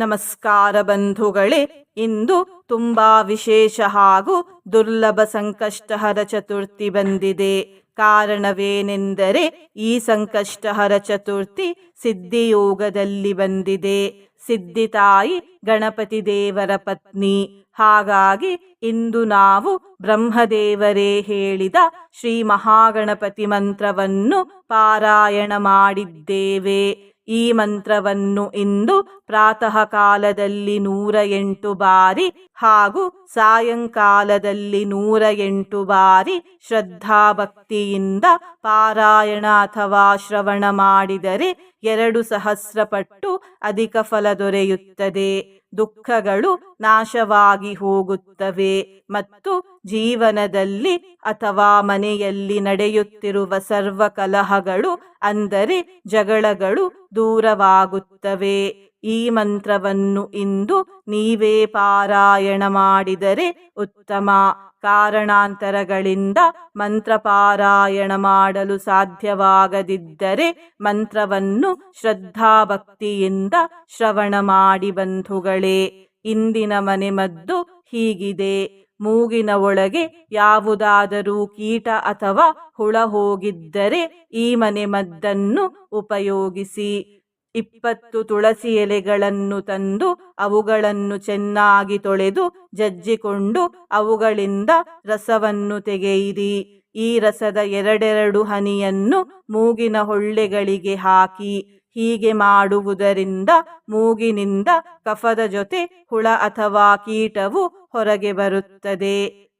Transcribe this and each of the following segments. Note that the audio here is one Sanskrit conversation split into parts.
ನಮಸ್ಕಾರ ಬಂಧುಗಳೇ, ಇಂದು ತುಂಬಾ ವಿಶೇಷ ಹಾಗೂ ದುರ್ಲಭ ಸಂಕಷ್ಟಹರ ಚತುರ್ಥಿ ಬಂದಿದೆ. ಕಾರಣವೇನೆಂದರೆ ಈ ಸಂಕಷ್ಟಹರ ಚತುರ್ಥಿ ಸಿದ್ಧಿಯೋಗದಲ್ಲಿ ಬಂದಿದೆ. ಸಿದ್ಧಿ ತಾಯಿ ಗಣಪತಿ ದೇವರ ಪತ್ನಿ. ಹಾಗಾಗಿ ಇಂದು ನಾವು ಬ್ರಹ್ಮದೇವರೇ ಹೇಳಿದ ಶ್ರೀ ಮಹಾಗಣಪತಿ ಮಂತ್ರವನ್ನು ಪಾರಾಯಣ ಮಾಡಿದ್ದೇವೆ. ಈ ಮಂತ್ರವನ್ನು ಇಂದು ಪ್ರಾತಃ ಕಾಲದಲ್ಲಿ ನೂರ ಎಂಟು ಬಾರಿ ಹಾಗೂ ಸಾಯಂಕಾಲದಲ್ಲಿ ನೂರ ಎಂಟು ಬಾರಿ ಶ್ರದ್ಧಾಭಕ್ತಿಯಿಂದ ಪಾರಾಯಣ ಅಥವಾ ಶ್ರವಣ ಮಾಡಿದರೆ ಎರಡು ಸಹಸ್ರ ಪಟ್ಟು ಅಧಿಕ ಫಲ ದೊರೆಯುತ್ತದೆ. ದುಃಖಗಳು ನಾಶವಾಗಿ ಹೋಗುತ್ತವೆ ಮತ್ತು ಜೀವನದಲ್ಲಿ ಅಥವಾ ಮನೆಯಲ್ಲಿ ನಡೆಯುತ್ತಿರುವ ಸರ್ವ ಕಲಹಗಳು ಅಂದರೆ ಜಗಳಗಳು ದೂರವಾಗುತ್ತವೆ. ಈ ಮಂತ್ರವನ್ನು ಇಂದು ನೀವೇ ಪಾರಾಯಣ ಮಾಡಿದರೆ ಉತ್ತಮ ಕಾರಣಾಂತರಗಳಿಂದ ಮಂತ್ರ ಪಾರಾಯಣ ಮಾಡಲು ಸಾಧ್ಯವಾಗದಿದ್ದರೆ ಮಂತ್ರವನ್ನು ಶ್ರದ್ಧಾಭಕ್ತಿಯಿಂದ ಶ್ರವಣ ಮಾಡಿ ಬಂಧುಗಳೇ, ಇಂದಿನ ಮನೆಮದ್ದು ಹೀಗಿದೆ. ಮೂಗಿನ ಒಳಗೆ ಯಾವುದಾದರೂ ಕೀಟ ಅಥವಾ ಹುಳ ಹೋಗಿದ್ದರೆ ಈ ಮನೆಮದ್ದನ್ನು ಉಪಯೋಗಿಸಿ. ಇಪ್ಪತ್ತು ತುಳಸಿ ಎಲೆಗಳನ್ನು ತಂದು ಅವುಗಳನ್ನು ಚೆನ್ನಾಗಿ ತೊಳೆದು ಜಜ್ಜಿಕೊಂಡು ಅವುಗಳಿಂದ ರಸವನ್ನು ತೆಗೆಯಿರಿ. ಈ ರಸದ ಎರಡೆರಡು ಹನಿಯನ್ನು ಮೂಗಿನ ಹೊಳ್ಳೆಗಳಿಗೆ ಹಾಕಿ, ಹೀಗೆ ಮಾಡುವುದರಿಂದ ಮೂಗಿನಿಂದ ಕಫದ ಜೊತೆ ಹುಳ ಅಥವಾ ಕೀಟವು ಹೊರಗೆ ಬರುತ್ತದೆ.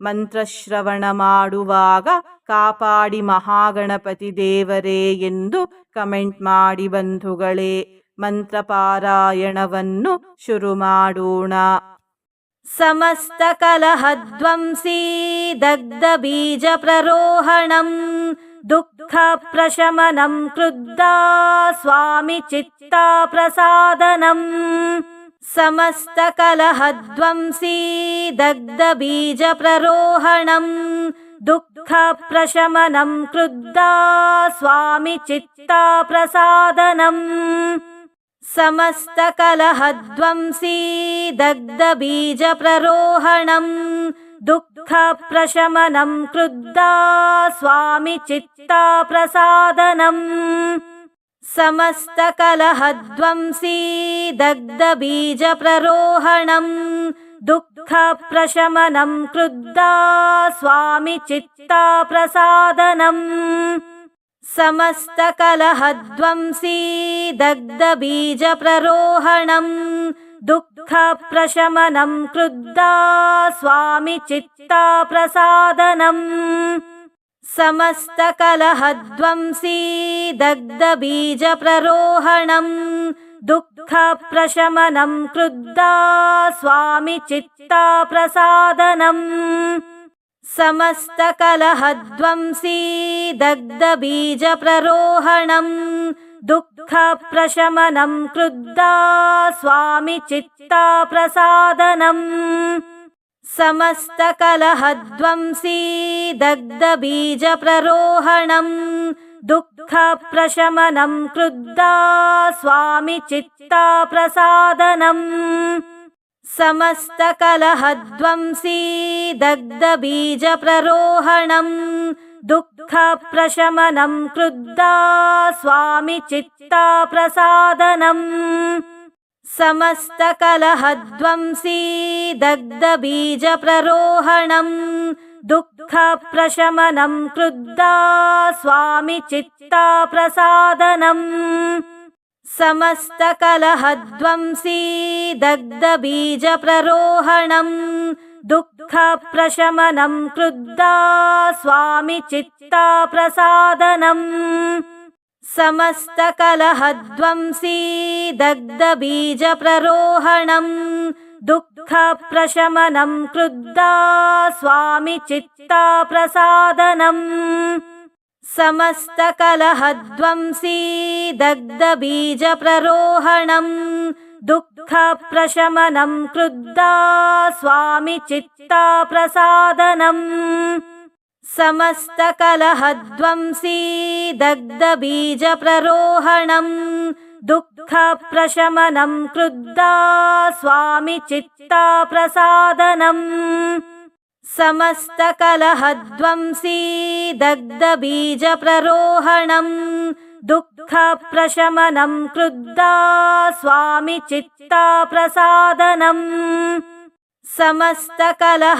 ಮಂತ್ರಶ್ರವಣ ಮಾಡುವಾಗ ಕಾಪಾಡಿ ಮಹಾಗಣಪತಿ ದೇವರೇ ಎಂದು ಕಮೆಂಟ್ ಮಾಡಿ ಬಂಧುಗಳೇ, ಮಂತ್ರಪಾರಾಯಣವನ್ನು ಶುರು ಮಾಡೋಣ. ಸಮಸ್ತ ಕಲಹಧ್ವಂಸಿ ದಗ್ಧ ಬೀಜ ಪ್ರರೋಹಣಂ, ದುಃಖ ಪ್ರಶಮನಂ ಕೃದ್ಧ ಸ್ವಾಮಿ ಚಿತ್ತ ಪ್ರಸಾದನಂ समस्तकलहध्वंसी दग्धबीजप्ररोहणम् प्ररोहणम् क्रुद्धा प्रशमनं चित्ता प्रसादनम् समस्तकलहध्वंसी दग्धबीजप्ररोहणम् प्ररोहणम् क्रुद्धा प्रशमनं कृद्धा चित्ता प्रसादनम् समस्तकलहध्वंसी दग्धबीजप्ररोहणं दुःखप्रशमनं क्रुद्धा स्वामि चित्ताप्रसादनम्। समस्तकलहध्वंसी दग्धबीजप्ररोहणं दुःखप्रशमनं क्रुद्धा स्वामि चित्ताप्रसादनम् समस्तकलहध्वंसी दग्धबीजप्ररोहणं दुःखप्रशमनं क्रुद्धा स्वामि चित्ताप्रसादनम् समस्तकलहध्वंसी दग्धबीजप्ररोहणं दुःखप्रशमनं क्रुद्धा स्वामि चित्ताप्रसादनम् समस्तकलहध्वंसी दग्धबीजप्ररोहणं दुःखप्रशमनं क्रुद्धा स्वामि चित्ताप्रसादनम् समस्तकलहध्वंसी दग्धबीजप्ररोहणं दुःखप्रशमनं क्रुद्धा स्वामि चित्ताप्रसादनम् समस्तकलहध्वंसी चित्ताप्रसादनम् समस्तकलहध्वंसी दग्धबीजप्ररोहणं दुःखप्रशमनं क्रुद्धा स्वामि चित्ताप्रसादनम् समस्तकलहध्वंसी दग्धबीजप्ररोहणम् दुःखप्रशमनं क्रुद्धा स्वामि चित्ताप्रसादनम् समस्तकलहध्वंसी दग्धबीजप्ररोहणम् दुःखप्रशमनं क्रुद्धा स्वामि चित्ताप्रसादनम् समस्तकलहध्वंसी दग्धबीजप्ररोहणम् दुःखप्रशमनं क्रुद्धा स्वामि चित्ताप्रसादनम् समस्तकलहध्वंसी दग्धबीजप्ररोहणम् दुःखप्रशमनं क्रुद्धा स्वामि चित्ताप्रसादनम् समस्तकलहध्वंसी दग्धबीजप्ररोहणम् दुःखप्रशमनं क्रुद्धा स्वामि चित्ताप्रसादनम् समस्तकलहध्वंसी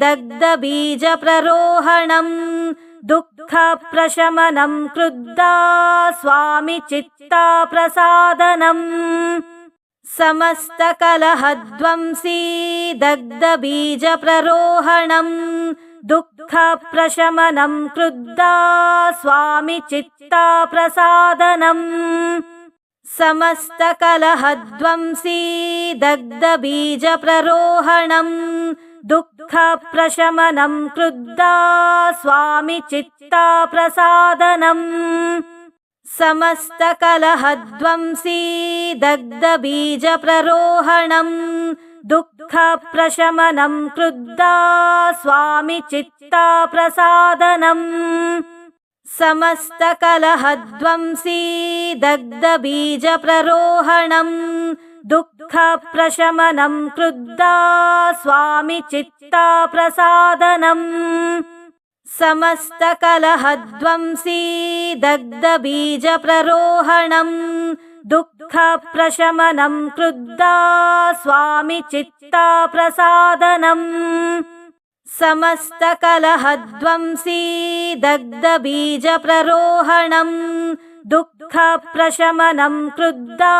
दग्धबीजप्ररोहणम् दुःखप्रशमनं क्रुद्धा स्वामि चित्ताप्रसादनम् समस्तकलहध्वंसी दग्धबीजप्ररोहणम् दुःखप्रशमनं क्रुद्धा स्वामि चित्ताप्रसादनम् समस्तकलहध्वंसी दग्धबीजप्ररोहणम् दुःखप्रशमनं क्रुद्धा स्वामि चित्ताप्रसादनम् समस्तकलहध्वंसी दग्धबीजप्ररोहणम् दुःखप्रशमनं क्रुद्धा स्वामि चित्ताप्रसादनम् समस्तकलहध्वंसी दग्धबीजप्ररोहणम् दुःखप्रशमनं क्रुद्धा स्वामि चित्ताप्रसादनम् समस्तकलहध्वंसी दग्धबीजप्ररोहणम् दुःखप्रशमनं क्रुद्धा स्वामि चित्ताप्रसादनम् समस्तकलहध्वंसी दग्धबीजप्ररोहणम् दुःखप्रशमनं क्रुद्धा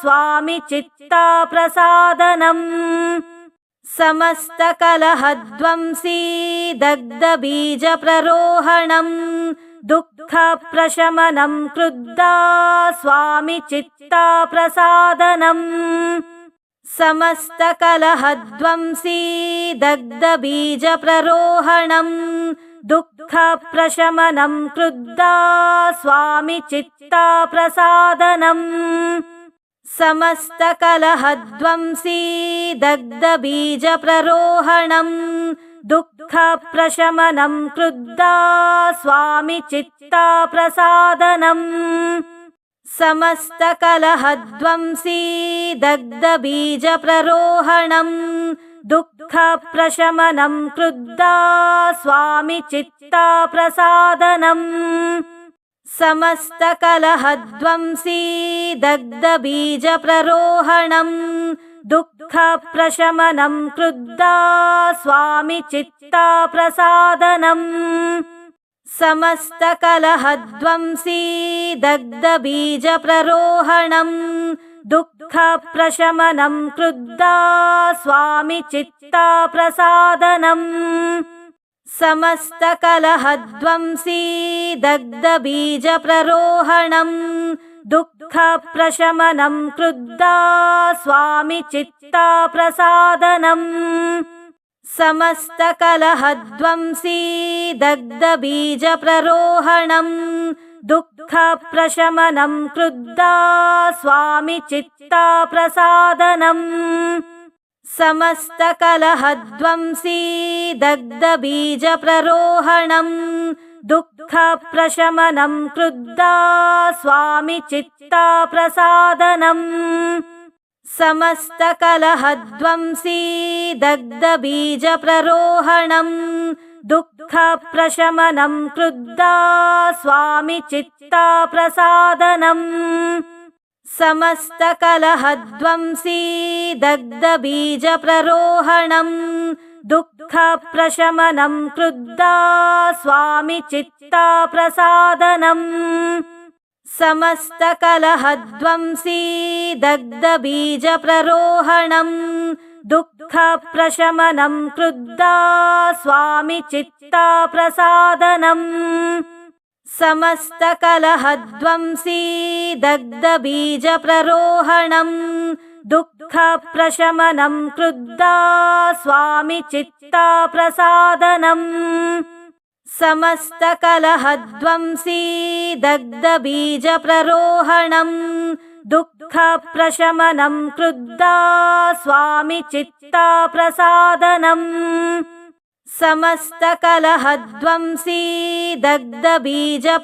स्वामि चित्ताप्रसादनम् समस्तकलहध्वंसी दग्धबीजप्ररोहणम् दुःखप्रशमनं क्रुद्धा स्वामि चित्ताप्रसादनम् समस्तकलहध्वंसी दग्धबीजप्ररोहणम् दुःखप्रशमनं क्रुद्धा स्वामि चित्ताप्रसादनम् समस्तकलहध्वंसी दग्धबीजप्ररोहणम् दुःखप्रशमनं क्रुद्धा स्वामि चित्ताप्रसादनम् समस्तकलहध्वंसी दग्धबीजप्ररोहणम् दुःखप्रशमनं क्रुद्धा स्वामि चित्ताप्रसादनम् समस्तकलहध्वंसी दग्धबीजप्ररोहणम् दुःखप्रशमनं क्रुद्धा स्वामि चित्ताप्रसादनम् समस्तकलहध्वंसी दग्धबीजप्ररोहणम् दुःखप्रशमनं क्रुद्धा स्वामि चित्ताप्रसादनम् समस्तकलहध्वंसी दग्धबीजप्ररोहणम् दुःखप्रशमनं क्रुद्धा स्वामि चित्ताप्रसादनम् समस्तकलहध्वंसी दग्धबीजप्ररोहणम् दुःखप्रशमनं क्रुद्धा स्वामि चित्ताप्रसादनम् समस्तकलहध्वंसी दग्धबीजप्ररोहणम् दुःखप्रशमनं क्रुद्धा स्वामि चित्ताप्रसादनम् समस्तकलहध्वंसी दग्धबीजप्ररोहणम् दुःखप्रशमनं क्रुद्धा स्वामि चित्ताप्रसादनम् समस्तकलहध्वंसी दग्धबीजप्ररोहणम् दुःखप्रशमनं क्रुद्धा स्वामि चित्ताप्रसादनम् समस्तकलहध्वंसी दग्धबीजप्ररोहणम् दुःखप्रशमनं क्रुद्धा स्वामि चित्ताप्रसादनम् समस्तकलहध्वंसी दग्धबीजप्ररोहणम् दुःखप्रशमनं क्रुद्धा स्वामि चित्ताप्रसादनम् समस्तकलहध्वंसी दग्धबीजप्ररोहणम् दुःखप्रशमनं क्रुद्धा स्वामि चित्ताप्रसादनम् समस्तकलहध्वंसी दग्धबीजप्ररोहणम्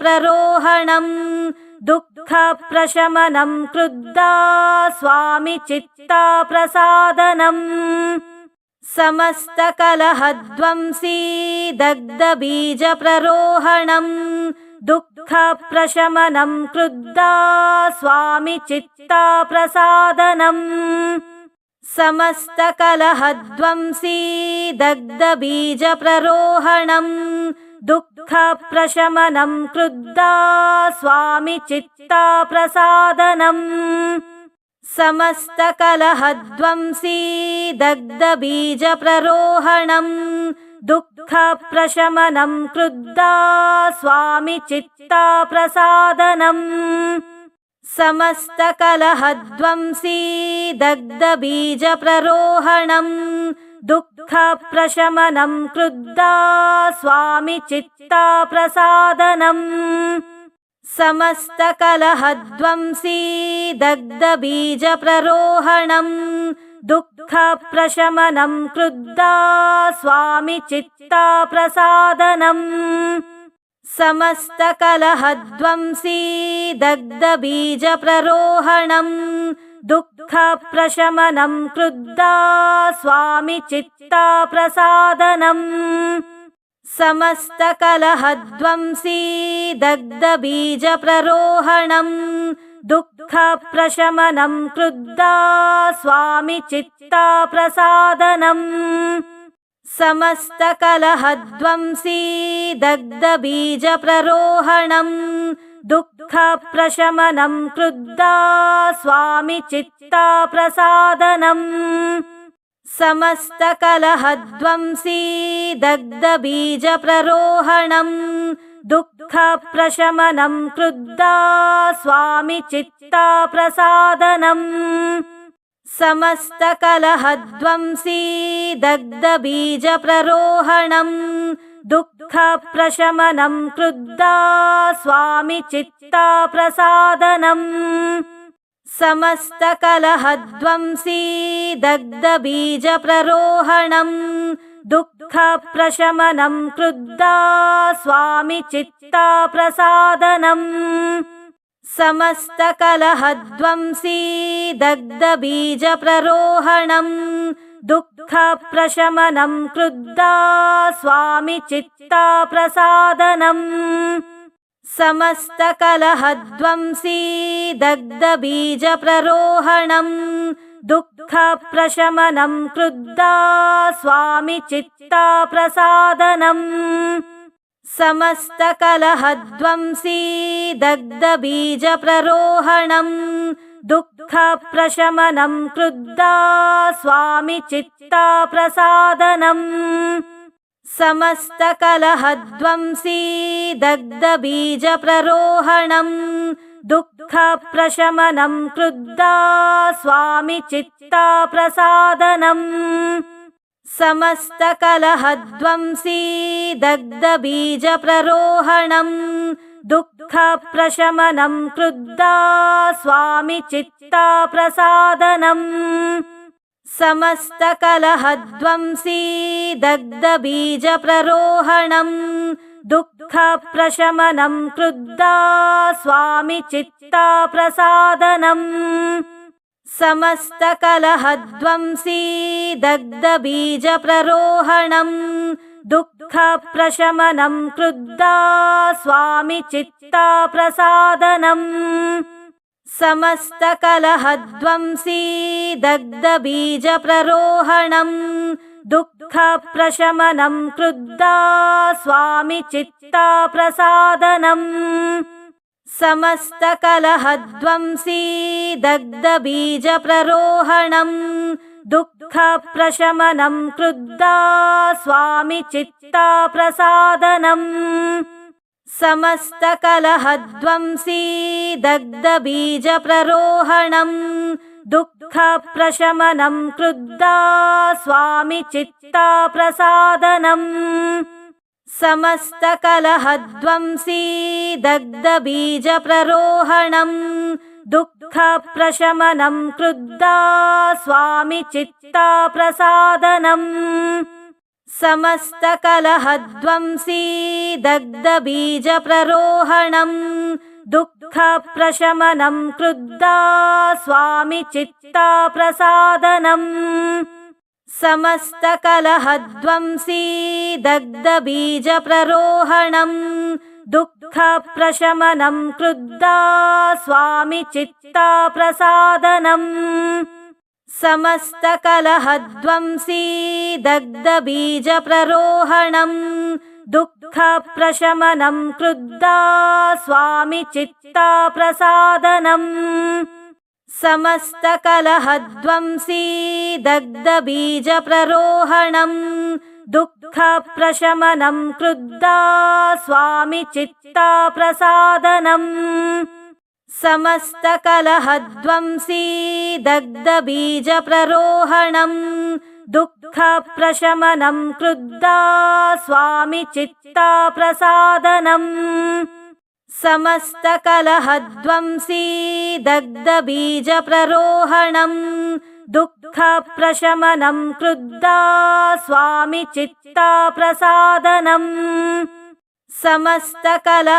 दुःखप्रशमनं क्रुद्धा स्वामि चित्ताप्रसादनम् समस्तकलहध्वंसी दग्धबीजप्ररोहणम् दुःखप्रशमनं क्रुद्धा स्वामि चित्ताप्रसादनम् समस्तकलहध्वंसी दग्धबीजप्ररोहणम् दुःखप्रशमनं क्रुद्धा स्वामि चित्ताप्रसादनम् समस्तकलहध्वंसी दग्धबीजप्ररोहणम् दुःखप्रशमनं क्रुद्धा स्वामि चित्ताप्रसादनम् समस्तकलहध्वंसी दग्धबीजप्ररोहणम् दुःखप्रशमनं क्रुद्धा स्वामि चित्ताप्रसादनम् समस्तकलहध्वंसी दग्धबीजप्ररोहणम् दुःखप्रशमनं क्रुद्धा स्वामि चित्ताप्रसादनम् समस्तकलहध्वंसी दग्धबीजप्ररोहणम् दुःखप्रशमनं क्रुद्धा स्वामि चित्ताप्रसादनम् समस्तकलहध्वंसी दग्धबीजप्ररोहणम् दुःखप्रशमनं क्रुद्धा स्वामि चित्ताप्रसादनम्। समस्तकलहध्वंसी दग्धबीजप्ररोहणम् दुःखप्रशमनं क्रुद्धा स्वामि चित्ताप्रसादनम् समस्तकलहध्वंसी दग्धबीजप्ररोहणम् दुःखप्रशमनं क्रुद्धा स्वामि चित्ताप्रसादनम् समस्तकलहध्वंसी दग्धबीजप्ररोहणम् दुःखप्रशमनं क्रुद्धा स्वामि चित्ताप्रसादनम् समस्तकलहध्वंसी दग्धबीजप्ररोहणम् दुःखप्रशमनं क्रुद्धा स्वामि चित्ताप्रसादनम् समस्तकलहध्वंसी दग्धबीजप्ररोहणम् दुःखप्रशमनं क्रुद्धा स्वामि चित्ताप्रसादनम् समस्तकलहध्वंसी दग्धबीजप्ररोहणम् दुःखप्रशमनं क्रुद्धा स्वामि चित्ताप्रसादनम् समस्तकलहध्वंसी दग्धबीजप्ररोहणम् दुःखप्रशमनं क्रुद्धा स्वामि चित्ताप्रसादनम् समस्तकलहध्वंसी दग्धबीजप्ररोहणम् दुःखप्रशमनं क्रुद्धा स्वामि चित्ताप्रसादनम्। समस्तकलहध्वंसी दग्धबीजप्ररोहणम् दुःखप्रशमनं क्रुद्धा स्वामि चित्ताप्रसादनम् समस्तकलहध्वंसी दग्धबीजप्ररोहणम् दुःखप्रशमनं क्रुद्धा स्वामि चित्ताप्रसादनम् समस्तकलहध्वंसी दग्धबीजप्ररोहणम् दुःखप्रशमनं क्रुद्धा स्वामि चित्ताप्रसादनम् समस्तकलहध्वंसी दग्धबीजप्ररोहणम् दुःखप्रशमनं क्रुद्धा स्वामि चित्ताप्रसादनम् समस्तकलहध्वंसी दग्धबीजप्ररोहणम् दुःखप्रशमनं क्रुद्धा स्वामि चित्ताप्रसादनम् समस्तकलहध्वंसी दग्धबीजप्ररोहणम् दुःखप्रशमनं क्रुद्धा स्वामि चित्ताप्रसादनम्। समस्तकलहध्वंसी दग्धबीजप्ररोहणम् दुःखप्रशमनं क्रुद्धा स्वामि चित्ताप्रसादनम् समस्तकलहध्वंसी दग्धबीजप्ररोहणम् दुःखप्रशमनं क्रुद्धा स्वामि चित्ताप्रसादनम् समस्तकलहध्वंसी दग्धबीजप्ररोहणम् दुःखप्रशमनं क्रुद्धा स्वामि चित्ताप्रसादनम् समस्तकलहध्वंसी दग्धबीजप्ररोहणम् दुःखप्रशमनं क्रुद्धा स्वामि चित्ताप्रसादनम् समस्तकलहध्वंसी दग्धबीजप्ररोहणम् दुःखप्रशमनं क्रुद्धा स्वामि चित्ताप्रसादनम् समस्तकलहध्वंसी दग्धबीजप्ररोहणम् दुःखप्रशमनं क्रुद्धा स्वामि चित्ताप्रसादनम् समस्तकलहध्वंसी दग्धबीजप्ररोहणम् दुःखप्रशमनं क्रुद्धा स्वामि चित्ताप्रसादनम् समस्तकलहध्वंसी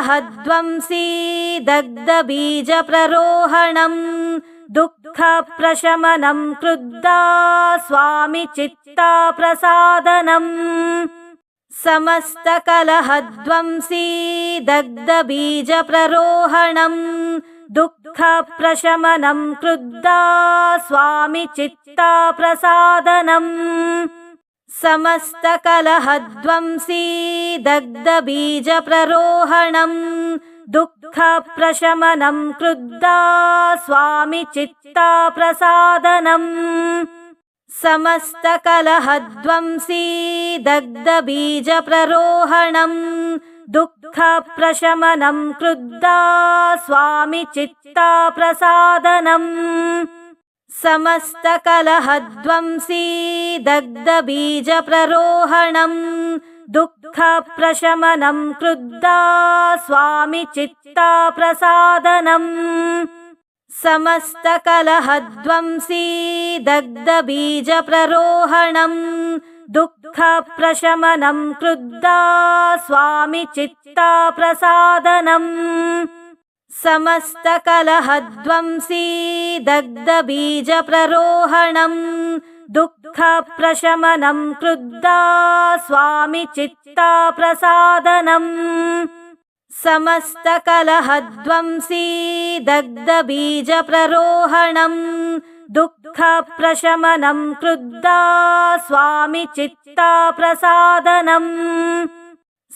दग्धबीजप्ररोहणम् दुःखप्रशमनं क्रुद्धा स्वामि चित्ताप्रसादनम् समस्तकलहध्वंसी दग्धबीजप्ररोहणम् दुःखप्रशमनं क्रुद्धा स्वामि चित्ताप्रसादनम् समस्तकलहध्वंसी दग्धबीजप्ररोहणम् दुःखप्रशमनं क्रुद्धा स्वामि चित्ताप्रसादनम् समस्तकलहध्वंसी दग्धबीजप्ररोहणम् दुःखप्रशमनं क्रुद्धा स्वामि चित्ताप्रसादनम् समस्तकलहध्वंसी दग्धबीजप्ररोहणम् दुःखप्रशमनं क्रुद्धा स्वामि चित्ताप्रसादनम् समस्तकलहध्वंसी दग्धबीजप्ररोहणम् दुःखप्रशमनं क्रुद्धा स्वामि चित्ताप्रसादनम् समस्तकलहध्वंसी दग्धबीजप्ररोहणम् दुःखप्रशमनं क्रुद्धा स्वामि चित्ताप्रसादनम् समस्तकलहध्वंसी दग्धबीजप्ररोहणम् दुःखप्रशमनं क्रुद्धा स्वामि चित्ताप्रसादनम्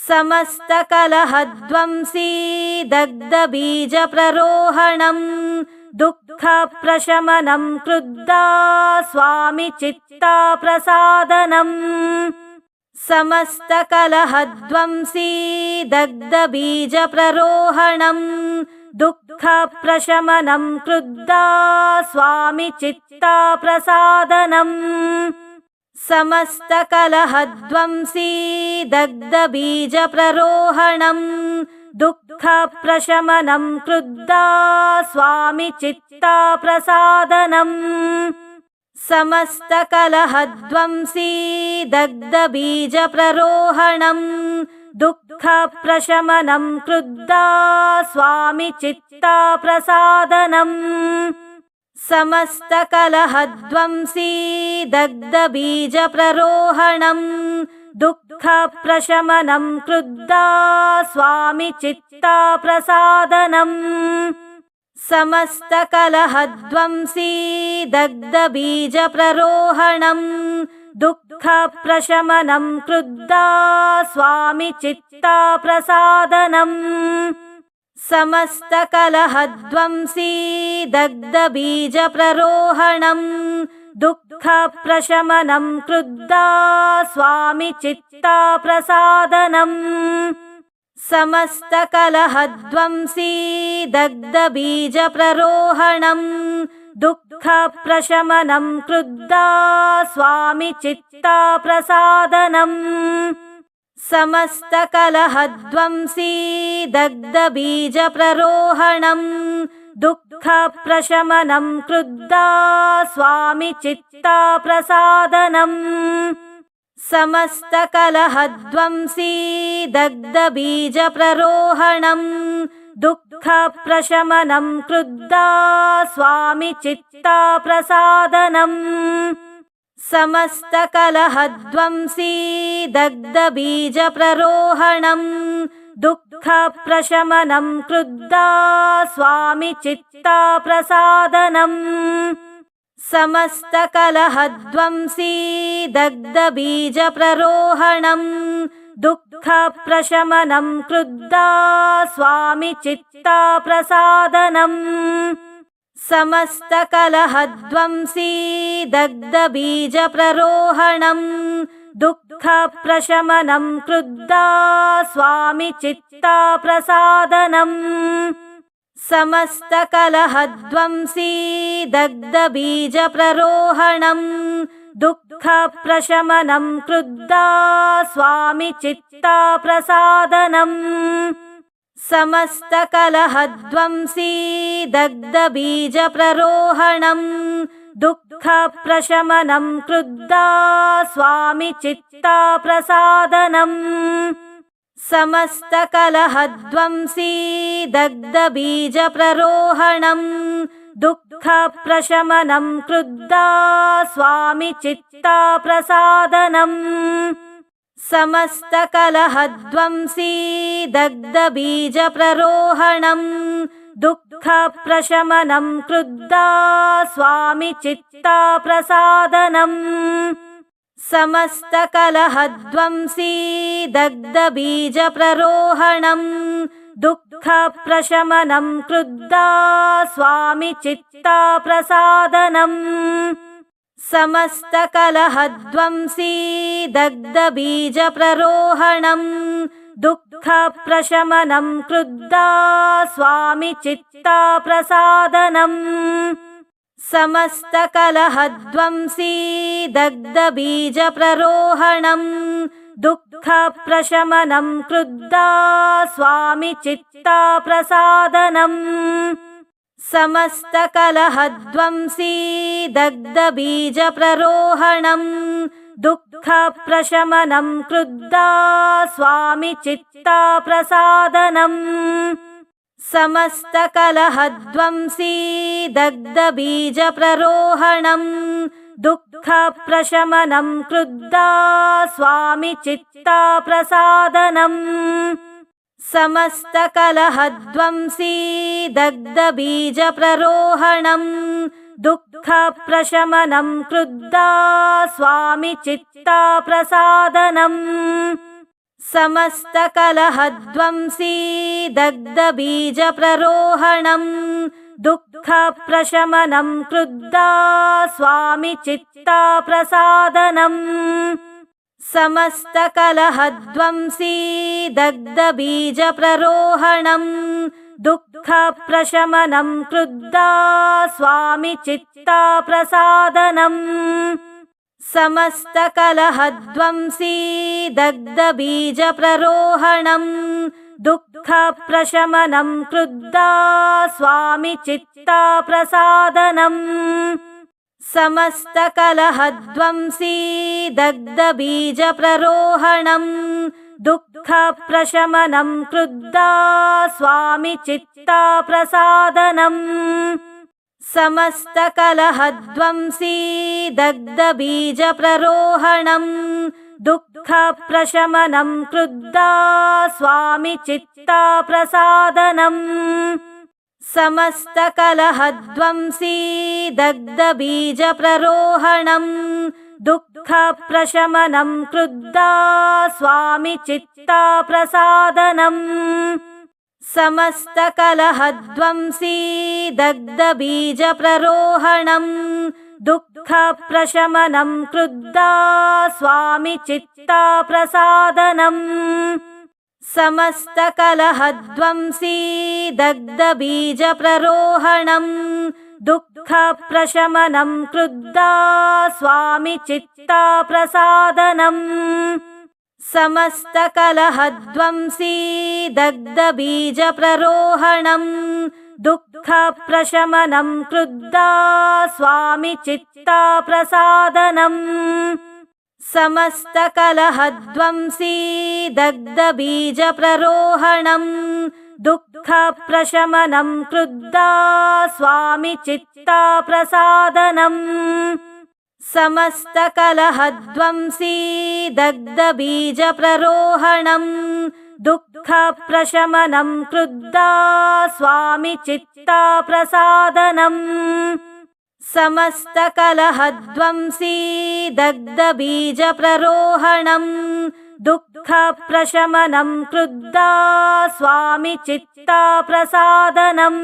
समस्तकलहध्वंसी दग्धबीजप्ररोहणम् दुःखप्रशमनं क्रुद्धा स्वामि चित्ताप्रसादनम् समस्तकलहध्वंसी दग्धबीजप्ररोहणम् दुःखप्रशमनं क्रुद्धा स्वामि चित्ताप्रसादनम् समस्तकलहध्वंसी दग्धबीजप्ररोहणम् दुःखप्रशमनं क्रुद्धा स्वामि चित्ताप्रसादनम् समस्तकलहध्वंसी दग्धबीजप्ररोहणम् दुःखप्रशमनं क्रुद्धा स्वामि चित्ताप्रसादनम् समस्तकलहध्वंसी दग्धबीजप्ररोहणम् दुःखप्रशमनं क्रुद्धा स्वामि चित्ताप्रसादनम् समस्तकलहध्वंसी दग्धबीजप्ररोहणम् दुःखप्रशमनं क्रुद्धा स्वामि चित्ताप्रसादनम् समस्तकलहध्वंसी दग्धबीजप्ररोहणम् दुःखप्रशमनं क्रुद्धा स्वामि चित्ताप्रसादनम् समस्तकलहध्वंसी दग्धबीजप्ररोहणम् दुःखप्रशमनं क्रुद्धा स्वामि चित्ताप्रसादनम् समस्तकलहध्वंसी दग्धबीजप्ररोहणम् दुःखप्रशमनं क्रुद्धा स्वामि चित्ताप्रसादनम् समस्तकलहध्वंसी दग्धबीजप्ररोहणम् दुःखप्रशमनं क्रुद्धा स्वामि चित्ताप्रसादनम् समस्तकलहध्वंसी दग्धबीजप्ररोहणम् दुःखप्रशमनं क्रुद्धा स्वामि चित्ताप्रसादनम् समस्तकलहध्वंसी दग्धबीजप्ररोहणम् दुःखप्रशमनं क्रुद्धा स्वामि चित्ताप्रसादनम् समस्तकलहध्वंसी दग्धबीजप्ररोहणम् दुःखप्रशमनं क्रुद्धा स्वामि चित्ताप्रसादनम् समस्तकलहध्वंसी दग्धबीजप्ररोहणम् दुःखप्रशमनं क्रुद्धा स्वामि चित्ताप्रसादनम् समस्तकलहध्वंसी दग्धबीजप्ररोहणम् दुःखप्रशमनं क्रुद्धा स्वामि चित्ताप्रसादनम् समस्तकलहध्वंसी दग्धबीजप्ररोहणम् दुःखप्रशमनं क्रुद्धा स्वामि चित्ताप्रसादनम् समस्तकलहध्वंसी दग्धबीजप्ररोहणम् दुःखप्रशमनं क्रुद्धा स्वामि चित्ताप्रसादनम् समस्तकलहध्वंसी दग्धबीजप्ररोहणम् दुःखप्रशमनं क्रुद्धा स्वामि चित्ताप्रसादनम् समस्तकलहध्वंसी दग्धबीजप्ररोहणम् दुःखप्रशमनं क्रुद्धा स्वामि चित्ताप्रसादनम् समस्तकलहध्वंसी दग्धबीजप्ररोहणम् दुःखप्रशमनं क्रुद्धा स्वामि चित्ताप्रसादनम् समस्तकलहध्वंसी दग्धबीजप्ररोहणम् दुःखप्रशमनं क्रुद्धा स्वामि चित्ताप्रसादनम् समस्तकलहध्वंसी दग्धबीजप्ररोहणम् दुःखप्रशमनं क्रुद्धा स्वामि चित्ताप्रसादनम् समस्तकलहध्वंसी दग्धबीजप्ररोहणम् दुःखप्रशमनं क्रुद्धा स्वामि चित्ताप्रसादनम् समस्तकलहध्वंसी दग्धबीजप्ररोहणम् दुःखप्रशमनं क्रुद्धा स्वामि चित्ताप्रसादनम् समस्तकलहध्वंसी दग्धबीजप्ररोहणम् दुःखप्रशमनं क्रुद्धा स्वामि चित्ताप्रसादनम्। समस्तकलहध्वंसी दग्धबीजप्ररोहणम् दुःखप्रशमनं क्रुद्धा स्वामि चित्ताप्रसादनम् समस्तकलहध्वंसी दग्धबीजप्ररोहणम् दुःखप्रशमनं क्रुद्धा स्वामि चित्ताप्रसादनम् समस्तकलहध्वंसी दग्धबीजप्ररोहणम् दुःखप्रशमनं क्रुद्धा स्वामि चित्ताप्रसादनम् समस्तकलहध्वंसी दग्धबीजप्ररोहणम् दुःखप्रशमनं क्रुद्धा स्वामि चित्ताप्रसादनम् समस्तकलहध्वंसी दग्धबीजप्ररोहणम् दुःखप्रशमनं क्रुद्धा स्वामि चित्ताप्रसादनम् समस्तकलहध्वंसी दग्धबीजप्ररोहणम् दुःखप्रशमनं क्रुद्धा स्वामि चित्ताप्रसादनम्। समस्तकलहध्वंसी दग्धबीजप्ररोहणम् दुःखप्रशमनं क्रुद्धा स्वामि चित्ताप्रसादनम् समस्तकलहध्वंसी दग्धबीजप्ररोहणम् दुःखप्रशमनं क्रुद्धा स्वामि चित्ताप्रसादनम् समस्तकलहध्वंसी दग्धबीजप्ररोहणम् दुःखप्रशमनं क्रुद्धा स्वामि चित्ताप्रसादनम् समस्तकलहध्वंसी दग्धबीजप्ररोहणम् दुःखप्रशमनं क्रुद्धा स्वामि चित्ताप्रसादनम्